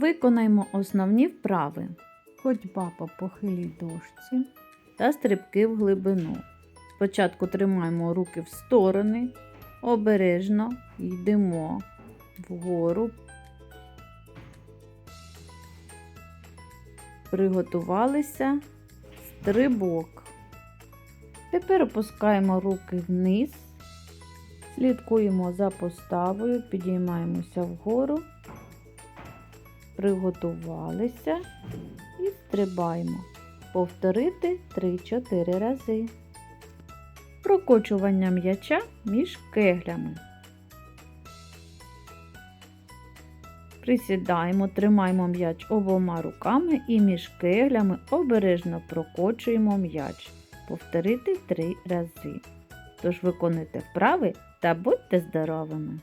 Виконаймо основні вправи. Ходьба по похилій дошці та стрибки в глибину. Спочатку тримаємо руки в сторони, обережно йдемо вгору. Приготувалися стрибок. Тепер опускаємо руки вниз, слідкуємо за поставою, підіймаємося вгору, приготувалися і стрибаємо. Повторити 3-4 рази. Прокочування м'яча між кеглями. Присідаємо, тримаємо м'яч обома руками і між кеглями обережно прокочуємо м'яч. Повторити 3 рази. Тож виконуйте вправи та будьте здоровими!